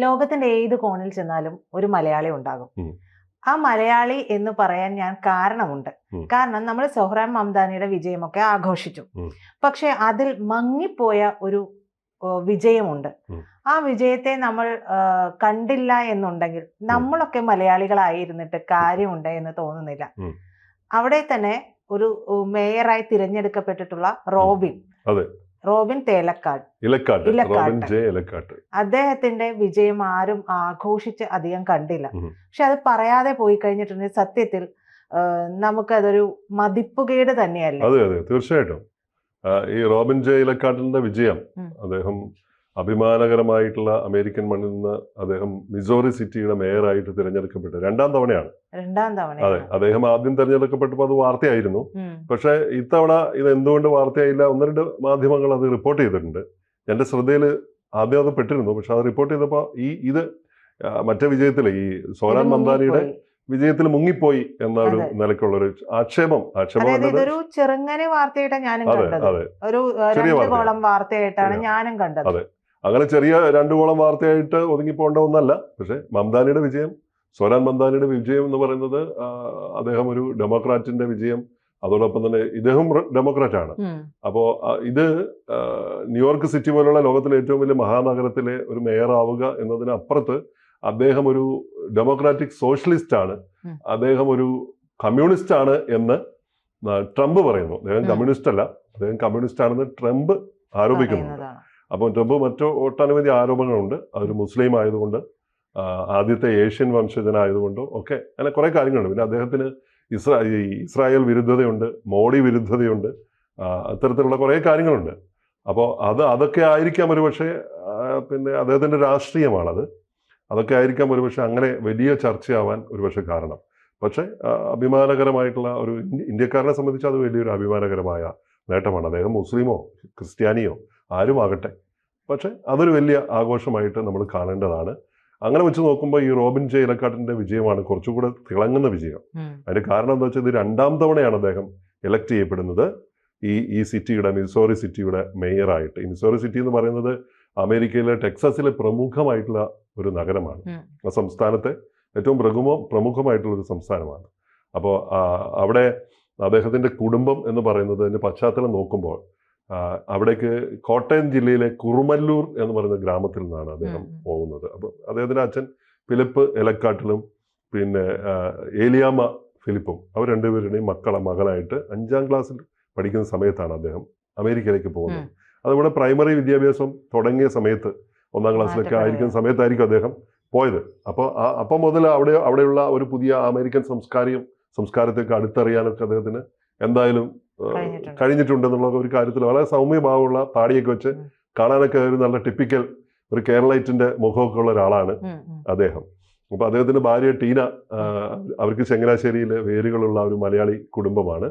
ലോകത്തിന്റെ ഏത് കോണിൽ ചെന്നാലും ഒരു മലയാളി ഉണ്ടാകും. ആ മലയാളി എന്ന് പറയാൻ ഞാൻ കാരണമുണ്ട്. കാരണം നമ്മൾ സൊഹ്റാൻ മംദാനിയുടെ വിജയമൊക്കെ ആഘോഷിച്ചു. പക്ഷെ അതിൽ മങ്ങിപ്പോയ ഒരു വിജയമുണ്ട്. ആ വിജയത്തെ നമ്മൾ കണ്ടില്ല എന്നുണ്ടെങ്കിൽ നമ്മളൊക്കെ മലയാളികളായിരുന്നിട്ട് കാര്യമുണ്ട് എന്ന് തോന്നുന്നില്ല. അവിടെ തന്നെ ഒരു മേയറായി തിരഞ്ഞെടുക്കപ്പെട്ടിട്ടുള്ള Robin. Robin Thelakkad. Ilakkad. Robin J Ilakkad. അദ്ദേഹത്തിന്റെ വിജയം ആരും ആഘോഷിച്ച് അധികം കണ്ടില്ല. പക്ഷെ അത് പറയാതെ പോയി കഴിഞ്ഞിട്ടുണ്ടെങ്കിൽ സത്യത്തിൽ നമുക്കതൊരു മതിപ്പുകേട് തന്നെയല്ലേ? അതെ അതെ തീർച്ചയായിട്ടും. ഈ റോബിൻ ജെ ഇലക്കാട്ടിന്റെ വിജയം അദ്ദേഹം അഭിമാനകരമായിട്ടുള്ള അമേരിക്കൻ മണ്ണിൽ നിന്ന് അദ്ദേഹം മിസോറി സിറ്റിയുടെ മേയറായിട്ട് തിരഞ്ഞെടുക്കപ്പെട്ടു. രണ്ടാം തവണയാണ്. രണ്ടാം തവണ അതെ അദ്ദേഹം ആദ്യം തിരഞ്ഞെടുക്കപ്പെട്ടപ്പോൾ അത് വാർത്തയായിരുന്നു. പക്ഷേ ഇത്തവണ ഇത് എന്തുകൊണ്ട് വാർത്തയായില്ല? ഒന്ന് രണ്ട് മാധ്യമങ്ങൾ അത് റിപ്പോർട്ട് ചെയ്തിട്ടുണ്ട്. എന്റെ ശ്രദ്ധയിൽ ആദ്യം അത് പെട്ടിരുന്നു. പക്ഷെ അത് റിപ്പോർട്ട് ചെയ്തപ്പോൾ ഈ ഇത് മറ്റേ വിജയത്തിൽ ഈ സോനാൻ മന്ദാനിയുടെ വിജയത്തിൽ മുങ്ങിപ്പോയി എന്ന ഒരു നിലക്കുള്ള നിലയ്ക്കുള്ളൊരു ആക്ഷേപം ആക്ഷേപം ഇതൊരു ചെറുങ്ങനെ വാർത്തയായിട്ടാണ് ഞാനും കണ്ടത്. ഒരു രണ്ട് കോളം വാർത്തയായിട്ടാണ്. ഞാനും കണ്ടത്. അതെ. അങ്ങനെ ചെറിയ രണ്ടു കോളം വാർത്തയായിട്ട് ഒതുങ്ങിപ്പോകേണ്ട ഒന്നല്ല. പക്ഷേ മംദാനിയുടെ വിജയം സോനാൻ മംദാനിയുടെ വിജയം എന്ന് പറയുന്നത് അദ്ദേഹം ഒരു ഡെമോക്രാറ്റിന്റെ വിജയം. അതോടൊപ്പം തന്നെ ഇദ്ദേഹം ഡെമോക്രാറ്റ് ആണ്. അപ്പോൾ ഇത് ന്യൂയോർക്ക് സിറ്റി പോലുള്ള ലോകത്തിലെ ഏറ്റവും വലിയ മഹാനഗരത്തിലെ ഒരു മേയർ ആവുക എന്നതിനപ്പുറത്ത് അദ്ദേഹം ഒരു ഡെമോക്രാറ്റിക് സോഷ്യലിസ്റ്റ് ആണ്. അദ്ദേഹം ഒരു കമ്മ്യൂണിസ്റ്റ് ആണ് എന്ന് ട്രംപ് പറയുന്നു. അദ്ദേഹം കമ്മ്യൂണിസ്റ്റ് അല്ല. അദ്ദേഹം കമ്മ്യൂണിസ്റ്റ് ആണെന്ന് ട്രംപ് ആരോപിക്കുന്നുണ്ട്. അപ്പോൾ ട്രംപ് മറ്റു ഒട്ടനവധി ആരോപണങ്ങളുണ്ട്. അതൊരു മുസ്ലിം ആയതുകൊണ്ട് ആദ്യത്തെ ഏഷ്യൻ വംശജനായതുകൊണ്ടും ഒക്കെ അങ്ങനെ കുറേ കാര്യങ്ങളുണ്ട്. പിന്നെ അദ്ദേഹത്തിന് ഇസ്രാ ഇസ്രായേൽ വിരുദ്ധതയുണ്ട് മോഡി വിരുദ്ധതയുണ്ട് അത്തരത്തിലുള്ള കുറേ കാര്യങ്ങളുണ്ട്. അപ്പോൾ അത് അതൊക്കെ ആയിരിക്കാം ഒരുപക്ഷെ പിന്നെ അദ്ദേഹത്തിന്റെ രാഷ്ട്രീയമാണത്. അതൊക്കെ ആയിരിക്കാം ഒരുപക്ഷെ അങ്ങനെ വലിയ ചർച്ചയാവാൻ ഒരുപക്ഷെ കാരണം. പക്ഷേ അഭിമാനകരമായിട്ടുള്ള ഒരു ഇന്ത്യക്കാരനെ സംബന്ധിച്ച് അത് വലിയൊരു അഭിമാനകരമായ നേട്ടമാണ്. അദ്ദേഹം മുസ്ലിമോ ക്രിസ്ത്യാനിയോ ആരുമാകട്ടെ. പക്ഷേ അതൊരു വലിയ ആഘോഷമായിട്ട് നമ്മൾ കാണേണ്ടതാണ്. അങ്ങനെ വെച്ച് നോക്കുമ്പോൾ ഈ റോബിൻ ജെ ഇലക്കാട്ടിന്റെ വിജയമാണ് കുറച്ചുകൂടെ തിളങ്ങുന്ന വിജയം. അതിന്റെ കാരണം എന്താ വെച്ചാൽ ഇത് രണ്ടാം തവണയാണ് അദ്ദേഹം ഇലക്ട് ചെയ്യപ്പെടുന്നത്. ഈ ഈ സിറ്റിയുടെ മിസോറി സിറ്റിയുടെ മേയറായിട്ട്. ഈ മിസോറി സിറ്റി എന്ന് പറയുന്നത് അമേരിക്കയിലെ ടെക്സസിലെ പ്രമുഖമായിട്ടുള്ള ഒരു നഗരമാണ്. ആ സംസ്ഥാനത്തെ ഏറ്റവും പ്രമുഖ പ്രമുഖമായിട്ടുള്ള ഒരു സംസ്ഥാനമാണ്. അപ്പോൾ അവിടെ അദ്ദേഹത്തിന്റെ കുടുംബം എന്ന് പറയുന്നത് അതിന്റെ പശ്ചാത്തലം നോക്കുമ്പോൾ അവിടേക്ക് കോട്ടയം ജില്ലയിലെ കുറുമല്ലൂർ എന്ന് പറയുന്ന ഗ്രാമത്തിൽ നിന്നാണ് അദ്ദേഹം. പോകുന്നത് അപ്പോൾ അദ്ദേഹത്തിന്റെ അച്ഛൻ ഫിലിപ്പ് എലക്കാട്ടിലും പിന്നെ ഏലിയാമ ഏലിയാമ്മ ഫിലിപ്പും അവർ രണ്ടുപേരുടെയും മക്കളെ മകളായിട്ട് അഞ്ചാം ക്ലാസ്സിൽ പഠിക്കുന്ന സമയത്താണ് അദ്ദേഹം അമേരിക്കയിലേക്ക് പോകുന്നത്. അതുപോലെ പ്രൈമറി വിദ്യാഭ്യാസം തുടങ്ങിയ സമയത്ത് ഒന്നാം ക്ലാസ്സിലൊക്കെ ആയിരിക്കുന്ന സമയത്തായിരിക്കും അദ്ദേഹം പോയത് അപ്പോൾ അപ്പം മുതൽ അവിടെ അവിടെയുള്ള ഒരു പുതിയ അമേരിക്കൻ സംസ്കാരം സംസ്കാരത്തേക്ക് അടുത്തറിയാനൊക്കെ അദ്ദേഹത്തിന് എന്തായാലും കഴിഞ്ഞിട്ടുണ്ട്. എന്നുള്ള ഒരു കാര്യത്തിൽ വളരെ സൗമ്യഭാവമുള്ള താടിയൊക്കെ വെച്ച്. കാണാനൊക്കെ ഒരു നല്ല ടിപ്പിക്കൽ ഒരു കേരളൈറ്റിന്റെ മുഖമൊക്കെ ഉള്ള ഒരാളാണ്. അദ്ദേഹം അപ്പോൾ അദ്ദേഹത്തിന്റെ ഭാര്യ ടീന അവർക്ക് ചങ്ങനാശ്ശേരിയിലെ വേരുകളുള്ള ഒരു മലയാളി കുടുംബമാണ്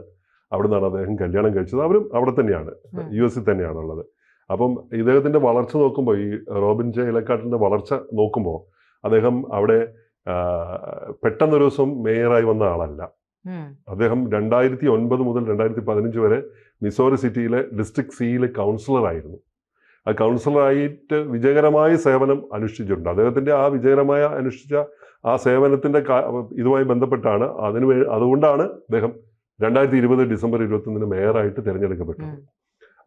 അവിടെ നിന്നാണ് അദ്ദേഹം കല്യാണം കഴിച്ചത് അവരും അവിടെ തന്നെയാണ്. യു എസിൽ തന്നെയാണുള്ളത് അപ്പം ഇദ്ദേഹത്തിന്റെ വളർച്ച നോക്കുമ്പോൾ ഈ റോബിൻ ജെ ഇലക്കാട്ടിന്റെ വളർച്ച നോക്കുമ്പോൾ അദ്ദേഹം അവിടെ പെട്ടെന്നൊരു ദിവസം മേയറായി വന്ന ആളല്ല. അദ്ദേഹം രണ്ടായിരത്തി ഒൻപത് മുതൽ രണ്ടായിരത്തി പതിനഞ്ച് വരെ മിസോറി സിറ്റിയിലെ ഡിസ്ട്രിക്ട് സിയിലെ കൗൺസിലറായിരുന്നു ആ കൗൺസിലറായിട്ട് വിജയകരമായ സേവനം അനുഷ്ഠിച്ചിട്ടുണ്ട്. അദ്ദേഹത്തിന്റെ ആ വിജയകരമായ അനുഷ്ഠിച്ച ആ സേവനത്തിന്റെ ഇതുമായി ബന്ധപ്പെട്ടാണ് അതിന് അതുകൊണ്ടാണ് അദ്ദേഹം രണ്ടായിരത്തി ഇരുപത് ഡിസംബർ ഇരുപത്തൊന്നിന് മേയറായിട്ട് തിരഞ്ഞെടുക്കപ്പെട്ടത്.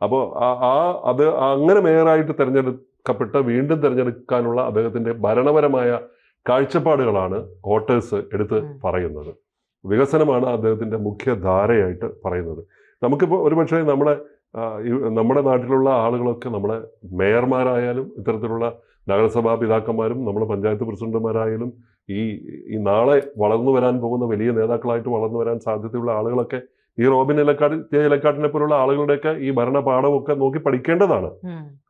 അപ്പോൾ ആ- അത് അങ്ങനെ മേയറായിട്ട് തിരഞ്ഞെടുക്കപ്പെട്ട വീണ്ടും തിരഞ്ഞെടുക്കാനുള്ള അദ്ദേഹത്തിന്റെ ഭരണപരമായ കാഴ്ചപ്പാടുകളാണ് വോട്ടേഴ്സ് എടുത്ത്. പറയുന്നത്. വികസനമാണ് അദ്ദേഹത്തിന്റെ മുഖ്യധാരയായിട്ട് പറയുന്നത്. നമുക്കിപ്പോൾ ഒരുപക്ഷെ നമ്മുടെ നമ്മുടെ നാട്ടിലുള്ള ആളുകളൊക്കെ നമ്മളെ മേയർമാരായാലും ഇത്തരത്തിലുള്ള നഗരസഭാ പിതാക്കന്മാരും നമ്മുടെ പഞ്ചായത്ത് പ്രസിഡന്റുമാരായാലും ഈ ഈ നാളെ വളർന്നു വരാൻ പോകുന്ന വലിയ നേതാക്കളായിട്ട് വളർന്നു വരാൻ സാധ്യതയുള്ള ആളുകളൊക്കെ ഈ റോബിൻ ഇലക്കാട് ജെ ഇലക്കാട്ടിനെ പോലുള്ള ആളുകളുടെയൊക്കെ ഈ ഭരണ പാഠമൊക്കെ നോക്കി പഠിക്കേണ്ടതാണ്.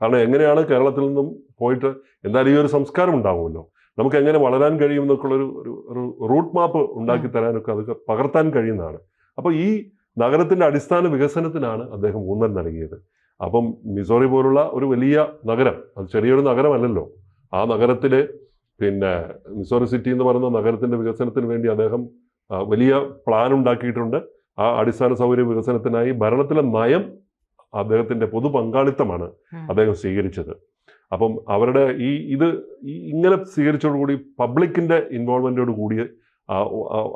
കാരണം എങ്ങനെയാണ് കേരളത്തിൽ നിന്നും പോയിട്ട് എന്തായാലും ഈ ഒരു സംസ്കാരം ഉണ്ടാവുമല്ലോ. നമുക്ക് എങ്ങനെ വളരാൻ കഴിയും എന്നൊക്കെയുള്ളൊരു ഒരു ഒരു റൂട്ട് മാപ്പ് ഉണ്ടാക്കി തരാനൊക്കെ അതൊക്കെ പകർത്താൻ കഴിയുന്നതാണ്. അപ്പോൾ ഈ നഗരത്തിന്റെ അടിസ്ഥാന വികസനത്തിനാണ് അദ്ദേഹം ഊന്നൽ നൽകിയത്. അപ്പം മിസോറി പോലുള്ള ഒരു വലിയ നഗരം അത് ചെറിയൊരു നഗരമല്ലല്ലോ. ആ നഗരത്തിലെ പിന്നെ മിസോറി സിറ്റി എന്ന് പറയുന്ന നഗരത്തിന്റെ വികസനത്തിന് വേണ്ടി അദ്ദേഹം വലിയ പ്ലാൻ ഉണ്ടാക്കിയിട്ടുണ്ട്. ആ അടിസ്ഥാന സൗകര്യ വികസനത്തിനായി ഭരണത്തിലെ നയം അദ്ദേഹത്തിന്റെ പൊതു പങ്കാളിത്തമാണ് അദ്ദേഹം സ്വീകരിച്ചത്. അപ്പം അവരുടെ ഈ ഇത് ഇങ്ങനെ സ്വീകരിച്ചതോടുകൂടി പബ്ലിക്കിന്റെ ഇൻവോൾവ്മെന്റോട് കൂടി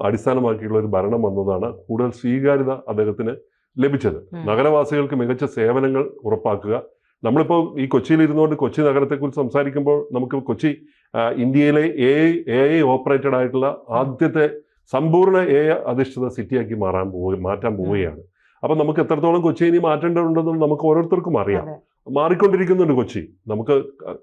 അടിസ്ഥാനമാക്കിയുള്ള ഒരു ഭരണം വന്നതാണ് കൂടുതൽ സ്വീകാര്യത അദ്ദേഹത്തിന് ലഭിച്ചത്. നഗരവാസികൾക്ക് മികച്ച സേവനങ്ങൾ ഉറപ്പാക്കുക. നമ്മളിപ്പോൾ ഈ കൊച്ചിയിൽ ഇരുന്നുകൊണ്ട് കൊച്ചി നഗരത്തെക്കുറിച്ച് സംസാരിക്കുമ്പോൾ നമുക്ക് കൊച്ചി ഇന്ത്യയിലെ എ എ ഐ ഓപ്പറേറ്റഡ് ആയിട്ടുള്ള ആദ്യത്തെ സമ്പൂർണ എ അധിഷ്ഠിത സിറ്റിയാക്കി മാറാൻ പോവുക മാറ്റാൻ പോവുകയാണ്. അപ്പൊ നമുക്ക് എത്രത്തോളം കൊച്ചി ഇനി മാറ്റേണ്ടതുണ്ടെന്ന് നമുക്ക് ഓരോരുത്തർക്കും അറിയാം. മാറിക്കൊണ്ടിരിക്കുന്നുണ്ട് കൊച്ചി. നമുക്ക്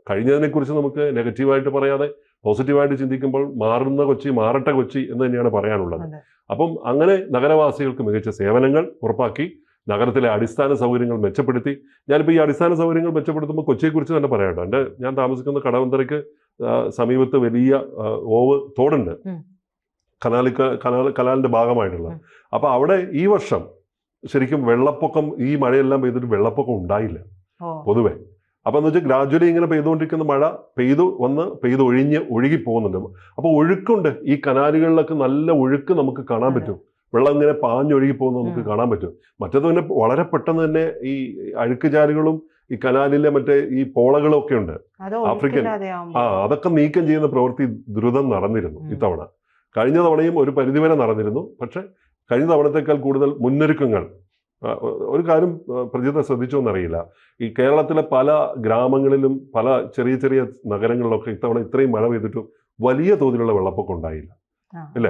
കഴിഞ്ഞതിനെക്കുറിച്ച് നമുക്ക് നെഗറ്റീവായിട്ട് പറയാതെ പോസിറ്റീവായിട്ട് ചിന്തിക്കുമ്പോൾ മാറുന്ന കൊച്ചി മാറട്ടെ കൊച്ചി എന്ന് തന്നെയാണ് പറയാനുള്ളത്. അപ്പം അങ്ങനെ നഗരവാസികൾക്ക് മികച്ച സേവനങ്ങൾ ഉറപ്പാക്കി നഗരത്തിലെ അടിസ്ഥാന സൗകര്യങ്ങൾ മെച്ചപ്പെടുത്തി. ഞാനിപ്പോൾ ഈ അടിസ്ഥാന സൗകര്യങ്ങൾ മെച്ചപ്പെടുത്തുമ്പോൾ കൊച്ചിയെക്കുറിച്ച് തന്നെ പറയാട്ടോ എന്റെ ഞാൻ താമസിക്കുന്ന കടവന്തരയ്ക്ക് സമീപത്ത് വലിയ ഓവ് തോടുണ്ട്. കനാലിക്ക കനാലി കനാൽ കനാലിന്റെ ഭാഗമായിട്ടുള്ള. അപ്പോൾ അപ്പൊ അവിടെ ഈ വർഷം ശരിക്കും വെള്ളപ്പൊക്കം ഈ മഴയെല്ലാം പെയ്തിട്ട് വെള്ളപ്പൊക്കം ഉണ്ടായില്ല. പൊതുവെ. അപ്പൊ എന്ന് വെച്ചാൽ ഗ്രാജ്വലി ഇങ്ങനെ പെയ്തുകൊണ്ടിരിക്കുന്ന മഴ പെയ്തു വന്ന് പെയ്ത് ഒഴിഞ്ഞ് ഒഴുകി പോകുന്നുണ്ട്. അപ്പോൾ ഒഴുക്കുണ്ട്. ഈ കനാലുകളിലൊക്കെ നല്ല ഒഴുക്ക് നമുക്ക് കാണാൻ പറ്റും. വെള്ളം ഇങ്ങനെ പാഞ്ഞൊഴുകി പോകുന്ന നമുക്ക് കാണാൻ പറ്റും. മറ്റേത് പിന്നെ വളരെ പെട്ടെന്ന് തന്നെ ഈ അഴുക്ക് ചാലുകളും ഈ കനാലിലെ മറ്റേ ഈ പോളകളും ഒക്കെ ഉണ്ട്. ആഫ്രിക്കൻ- ആ അതൊക്കെ നീക്കം ചെയ്യുന്ന പ്രവൃത്തി ദ്രുതം നടന്നിരുന്നു. ഇത്തവണ. കഴിഞ്ഞ തവണയും ഒരു പരിധിവരെ നടന്നിരുന്നു. പക്ഷെ കഴിഞ്ഞ തവണത്തേക്കാൾ കൂടുതൽ മുന്നൊരുക്കങ്ങൾ ഒരു കാര്യം പ്രജിത ശ്രദ്ധിച്ചോന്നറിയില്ല. ഈ കേരളത്തിലെ പല ഗ്രാമങ്ങളിലും പല ചെറിയ ചെറിയ നഗരങ്ങളിലൊക്കെ ഇത്തവണ ഇത്രയും മഴ പെയ്തിട്ടും വലിയ തോതിലുള്ള വെള്ളപ്പൊക്കം ഉണ്ടായില്ല. അല്ലേ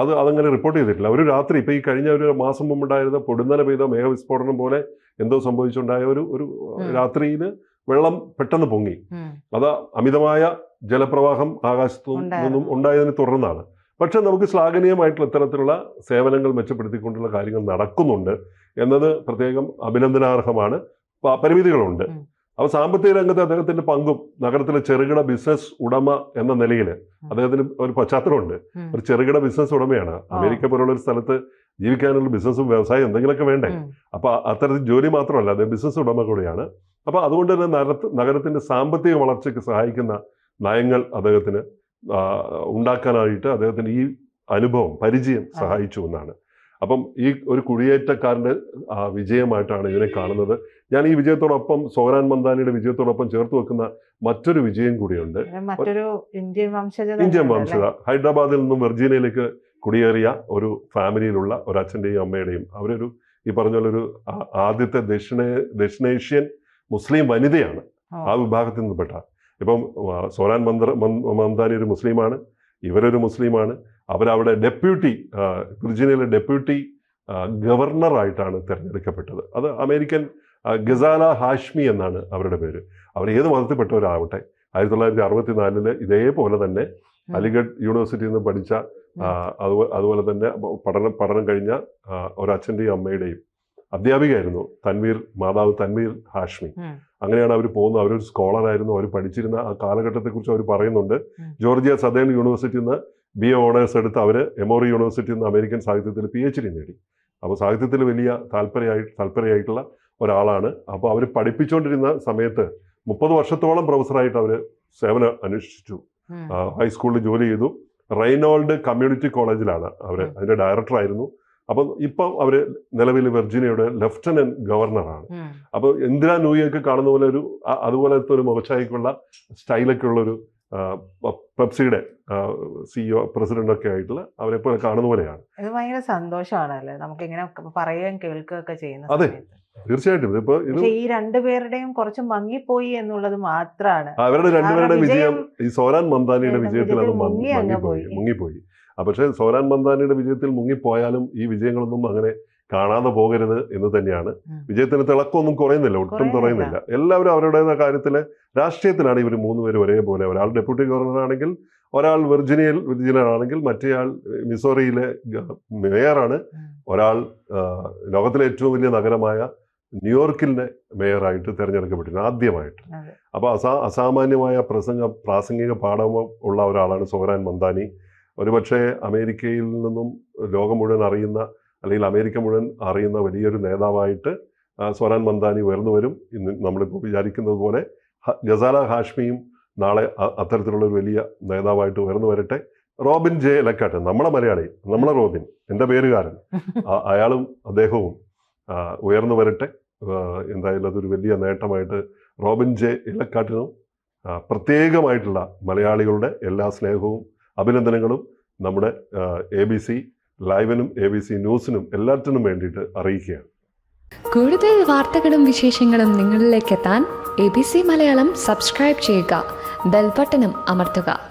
അത് അതങ്ങനെ റിപ്പോർട്ട് ചെയ്തിട്ടില്ല. ഒരു രാത്രി ഇപ്പൊ ഈ കഴിഞ്ഞ ഒരു മാസം മുമ്പുണ്ടായിരുന്ന പൊടുന്നനെ പെയ്ത മേഘവിസ്ഫോടനം പോലെ എന്തോ സംഭവിച്ചുണ്ടായ ഒരു ഒരു. രാത്രിയിൽ വെള്ളം പെട്ടെന്ന് പൊങ്ങി. അതാ അമിതമായ ജലപ്രവാഹം ആകാശത്തു നിന്നും. ഉണ്ടായതിനെ തുടർന്നാണ്. പക്ഷെ നമുക്ക് ശ്ലാഘനീയമായിട്ടുള്ള ഇത്തരത്തിലുള്ള സേവനങ്ങൾ മെച്ചപ്പെടുത്തിക്കൊണ്ടുള്ള കാര്യങ്ങൾ നടക്കുന്നുണ്ട് എന്നത് പ്രത്യേകം അഭിനന്ദനാർഹമാണ്. പരിമിതികളുണ്ട്. അപ്പോൾ സാമ്പത്തിക രംഗത്ത് അദ്ദേഹത്തിന്റെ പങ്കും നഗരത്തിലെ ചെറുകിട ബിസിനസ് ഉടമ എന്ന നിലയിൽ അദ്ദേഹത്തിന് ഒരു പശ്ചാത്തലമുണ്ട്. ഒരു ചെറുകിട ബിസിനസ് ഉടമയാണ്. അമേരിക്ക പോലുള്ള ഒരു സ്ഥലത്ത് ജീവിക്കാനുള്ള ബിസിനസ്സും വ്യവസായം എന്തെങ്കിലുമൊക്കെ വേണ്ടേ? അപ്പോൾ അപ്പൊ അത്തരത്തിൽ ജോലി മാത്രമല്ല അദ്ദേഹം ബിസിനസ് ഉടമ കൂടിയാണ്. അപ്പോൾ അതുകൊണ്ട് തന്നെ നഗരത്ത് നഗരത്തിന്റെ സാമ്പത്തിക വളർച്ചയ്ക്ക് സഹായിക്കുന്ന നയങ്ങൾ അദ്ദേഹത്തിന് ഉണ്ടാക്കാനായിട്ട് അദ്ദേഹത്തിന് ഈ അനുഭവം പരിചയം സഹായിച്ചു എന്നാണ്. അപ്പം ഈ ഒരു കുടിയേറ്റക്കാരന്റെ ആ, വിജയമായിട്ടാണ് ഇതിനെ കാണുന്നത്. ഞാൻ ഈ വിജയത്തോടൊപ്പം സോഹരാൻ മന്ദാനിയുടെ വിജയത്തോടൊപ്പം ചേർത്ത് വെക്കുന്ന മറ്റൊരു വിജയം കൂടിയുണ്ട്. മറ്റൊരു ഇന്ത്യൻ വംശജ ഇന്ത്യൻ വംശജ. ഹൈദരാബാദിൽ നിന്നും വെർജീനിയയിലേക്ക് കുടിയേറിയ ഒരു ഫാമിലിയിലുള്ള ഒരു അച്ഛന്റെയും അമ്മയുടെയും അവരൊരു ഈ പറഞ്ഞ ഒരു ആദ്യത്തെ ദക്ഷിണേ ദക്ഷിണേഷ്യൻ മുസ്ലിം വനിതയാണ് ആ വിഭാഗത്തിൽ നിന്നുപെട്ട ഇപ്പം സോനാൻ മന്ദർ മന്ദാനി മംദാനി ഒരു മുസ്ലിമാണ് ഇവരൊരു മുസ്ലിമാണ്. അവരവിടെ ഡെപ്യൂട്ടി വിർജീനിയയിലെ ഡെപ്യൂട്ടി ഗവർണറായിട്ടാണ് തിരഞ്ഞെടുക്കപ്പെട്ടത്. അത് അമേരിക്കൻ ഗസാല ഹാഷ്മി എന്നാണ് അവരുടെ പേര്. അവർ ഏത് മതത്തിൽപ്പെട്ടവരാവട്ടെ ആയിരത്തി തൊള്ളായിരത്തി അറുപത്തി നാലിൽ ഇതേപോലെ തന്നെ അലിഗഡ് യൂണിവേഴ്സിറ്റിയിൽ നിന്ന് പഠിച്ച അതുപോലെ തന്നെ പഠനം പഠനം കഴിഞ്ഞ ഒരു ഒരച്ഛന്റെയും അമ്മയുടെയും അധ്യാപികയായിരുന്നു തൻവീർ മാതാവ് തൻവീർ ഹാഷ്മി. അങ്ങനെയാണ് അവർ പോകുന്നത്. അവരൊരു സ്കോളറായിരുന്നു അവർ പഠിച്ചിരുന്ന ആ കാലഘട്ടത്തെക്കുറിച്ച് അവർ പറയുന്നുണ്ട്. ജോർജിയ സദേൺ യൂണിവേഴ്സിറ്റിയിൽ നിന്ന് ബി എ ഓണേഴ്സ് എടുത്ത് അവർ എമോറി യൂണിവേഴ്സിറ്റിയിൽ നിന്ന് അമേരിക്കൻ സാഹിത്യത്തിൽ പി എച്ച് ഡി നേടി. അപ്പോൾ സാഹിത്യത്തിൽ വലിയ താല്പര്യമായി താല്പര്യമായിട്ടുള്ള ഒരാളാണ്. അപ്പോൾ അവർ പഠിപ്പിച്ചുകൊണ്ടിരുന്ന സമയത്ത് മുപ്പത് വർഷത്തോളം പ്രൊഫസറായിട്ട് അവർ സേവനം അനുഷ്ഠിച്ചു. ഹൈസ്കൂളിൽ ജോലി ചെയ്തു. റൈനോൾഡ് കമ്മ്യൂണിറ്റി കോളേജിലാണ് അവർ അതിന്റെ ഡയറക്ടറായിരുന്നു അപ്പം ഇപ്പം അവർ നിലവിൽ വെർജീനിയയുടെ ലെഫ്റ്റനന്റ് ഗവർണറാണ്. അപ്പൊ അപ്പോൾ ഇന്ദിരാ നൂയൊക്കെ കാണുന്ന പോലെ ഒരു അതുപോലത്തെ ഒരു മുഖച്ചായ്ക്കുള്ള സ്റ്റൈലൊക്കെ ഉള്ള ഒരു പെപ്സിയുടെ സിഇഒ പ്രസിഡന്റ് ഒക്കെ ആയിട്ടുള്ള അവരെ പോലെ കാണുന്ന പോലെയാണ്. ഇത് ഭയങ്കര സന്തോഷമാണല്ലേ? നമുക്ക് ഇങ്ങനെ പറയുകയും കേൾക്കുകയൊക്കെ ചെയ്യുന്ന അതെ. തീർച്ചയായിട്ടും. പക്ഷെ ഈ രണ്ടുപേരുടെയും കുറച്ച് മങ്ങിപ്പോയി എന്നുള്ളത് മാത്രമാണ് അവരുടെ രണ്ടുപേരുടെ വിജയം ഈ സോരാൻ മന്ദാനിയുടെ വിജയത്തിൽ അത് മങ്ങിപ്പോയി പോയി. മുങ്ങിപ്പോയി. പക്ഷേ സോരാൻ മന്ദാനിയുടെ വിജയത്തിൽ മുങ്ങിപ്പോയാലും ഈ വിജയങ്ങളൊന്നും അങ്ങനെ കാണാതെ പോകരുത് എന്ന് തന്നെയാണ്. വിജയത്തിന് തിളക്കമൊന്നും കുറയുന്നില്ല ഒട്ടും കുറയുന്നില്ല. എല്ലാവരും അവരുടേതായ കാര്യത്തിൽ രാഷ്ട്രീയത്തിലാണ് ഇവർ മൂന്നുപേരും ഒരേപോലെ. ഒരാൾ ഡെപ്യൂട്ടി ഗവർണർ ആണെങ്കിൽ ഒരാൾ വെർജിനിയൽ ആണെങ്കിൽ മറ്റേയാൾ മിസോറിയിലെ മേയറാണ്. ഒരാൾ ലോകത്തിലെ ഏറ്റവും വലിയ നഗരമായ ന്യൂയോർക്കിലെ മേയറായിട്ട് തിരഞ്ഞെടുക്കപ്പെട്ടിരുന്നു ആദ്യമായിട്ട്. അപ്പോൾ അസാ അസാമാന്യമായ പ്രസംഗ പ്രാസംഗിക പാഠവും ഉള്ള ഒരാളാണ് സോഹരാൻ മന്ദാനി ഒരുപക്ഷെ അമേരിക്കയിൽ നിന്നും ലോകം മുഴുവൻ അറിയുന്ന അല്ലെങ്കിൽ അമേരിക്ക മുഴുവൻ അറിയുന്ന വലിയൊരു നേതാവായിട്ട് സ്വരാൻ മന്ദാനി ഉയർന്നു വരും ഇന്ന് നമ്മളിപ്പോൾ വിചാരിക്കുന്നത് പോലെ. ഗസാല ഹാഷ്മിയും നാളെ അത്തരത്തിലുള്ള ഒരു വലിയ നേതാവായിട്ട് ഉയർന്നു വരട്ടെ. റോബിൻ ജെ ലക്കാട്ട് നമ്മളെ മലയാളി നമ്മളെ റോബിൻ എന്റെ പേരുകാരൻ അയാളും അദ്ദേഹവും ഉയർന്നു വരട്ടെ. എന്തായാലും അതൊരു വലിയ നേട്ടമായിട്ട് റോബിൻ ജെ ഇലക്കാട്ടിനും പ്രത്യേകമായിട്ടുള്ള മലയാളികളുടെ എല്ലാ സ്നേഹവും അഭിനന്ദനങ്ങളും നമ്മുടെ എ ബി സി ലൈവിനും എ ബി സി ന്യൂസിനും എല്ലാറ്റിനും വേണ്ടിയിട്ട് അറിയിക്കുകയാണ്. കൂടുതൽ വാർത്തകളും വിശേഷങ്ങളും നിങ്ങളിലേക്ക് എത്താൻ A B C Malayalam subscribe ചെയ്യുക ബെൽബട്ടനും അമർത്തുക.